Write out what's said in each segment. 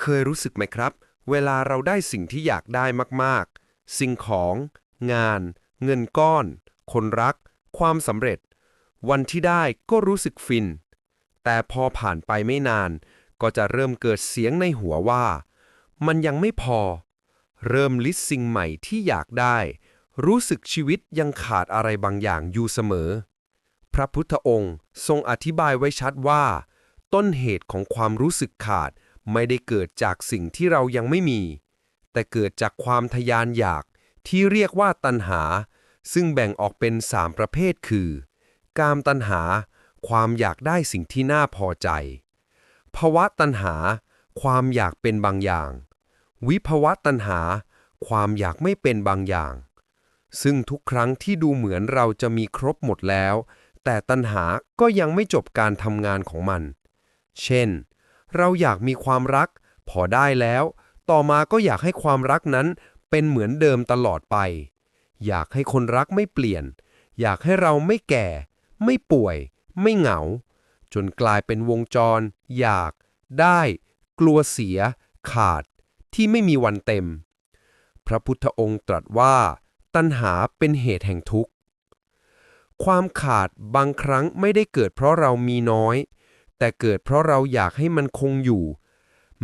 เคยรู้สึกไหมครับ เวลาเราได้สิ่งที่อยากได้มากๆ สิ่งของ งาน เงินก้อน คนรัก ความสำเร็จ วันที่ได้ก็รู้สึกฟิน แต่พอผ่านไปไม่นาน ก็จะเริ่มเกิดเสียงในหัวว่า มันยังไม่พอ เริ่มลิสต์สิ่งใหม่ที่อยากได้ รู้สึกชีวิตยังขาดอะไรบางอย่างอยู่เสมอ พระพุทธองค์ทรงอธิบายไว้ชัดว่า ต้นเหตุของความรู้สึกขาด ไม่ได้เกิดจากสิ่งที่เรายังไม่มี แต่เกิดจากความทยานอยากที่เรียกว่าตัณหา ซึ่งแบ่งออกเป็นสามประเภทคือ กามตัณหา ความอยากได้สิ่งที่น่าพอใจ ภวะตัณหา ความอยากเป็นบางอย่าง วิภวะตัณหา ความอยากไม่เป็นบางอย่าง ซึ่งทุกครั้งที่ดูเหมือนเราจะมีครบหมดแล้ว แต่ตัณหาก็ยังไม่จบการทำงานของมัน เช่น เราอยากมีความรัก พอได้แล้ว ต่อมาก็อยากให้ความรักนั้นเป็นเหมือนเดิมตลอดไป อยากให้คนรักไม่เปลี่ยน อยากให้เราไม่แก่ ไม่ป่วย ไม่เหงา จนกลายเป็นวงจร อยาก ได้ กลัวเสีย ขาด ที่ไม่มีวันเต็ม พระพุทธองค์ตรัสว่า ตัณหาเป็นเหตุแห่งทุกข์ ความขาดบางครั้งไม่ได้เกิดเพราะเรามีน้อย แต่เกิดเพราะเราอยากให้มันคงอยู่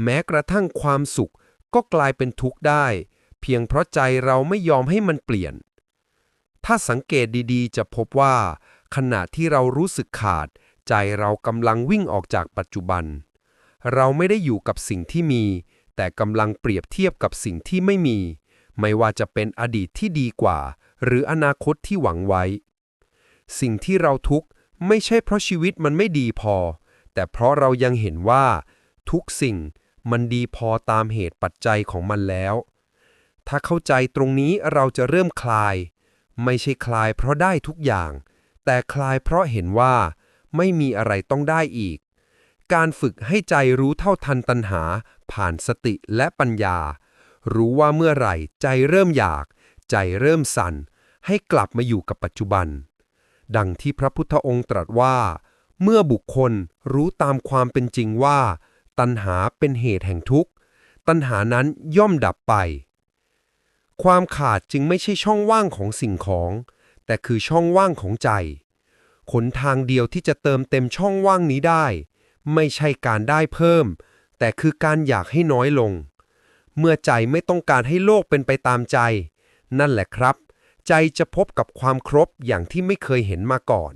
แม้กระทั่งความสุขก็กลายเป็นทุกข์ได้ เพียงเพราะใจเราไม่ยอมให้มันเปลี่ยน ถ้าสังเกตดีๆ จะพบว่า ขณะที่เรารู้สึกขาด ใจเรากำลังวิ่งออกจากปัจจุบัน เราไม่ได้อยู่กับสิ่งที่มี แต่กำลังเปรียบเทียบกับสิ่งที่ไม่มี ไม่ว่าจะเป็นอดีตที่ดีกว่า หรืออนาคตที่หวังไว้ สิ่งที่เราทุกข์ไม่ใช่เพราะชีวิตมันไม่ดีพอ แต่เพราะเรายังเห็นว่า ทุกสิ่งมันดีพอตามเหตุปัจจัยของมันแล้ว ถ้าเข้าใจตรงนี้เราจะเริ่มคลาย ไม่ใช่คลายเพราะได้ทุกอย่าง แต่คลายเพราะเห็นว่า ไม่มีอะไรต้องได้อีก การฝึกให้ใจรู้เท่าทันตัณหา ผ่านสติและปัญญา รู้ว่าเมื่อไหร่ใจเริ่มอยาก ใจเริ่มสั่น ให้กลับมาอยู่กับปัจจุบัน ดังที่พระพุทธองค์ตรัสว่า เมื่อบุคคลรู้ตามความเป็นจริงว่า ตัณหาเป็นเหตุแห่งทุกข์ ตัณหานั้นย่อมดับไป ความขาดจึงไม่ใช่ช่องว่างของสิ่งของ แต่คือช่องว่างของใจขนทางเดียวที่จะเติมเต็มช่องว่างนี้ได้ ไม่ใช่การได้เพิ่ม แต่คือการอยากให้น้อยลง เมื่อใจไม่ต้องการให้โลกเป็นไปตามใจ นั่นแหละครับ ใจจะพบกับความครบอย่างที่ไม่เคยเห็นมาก่อน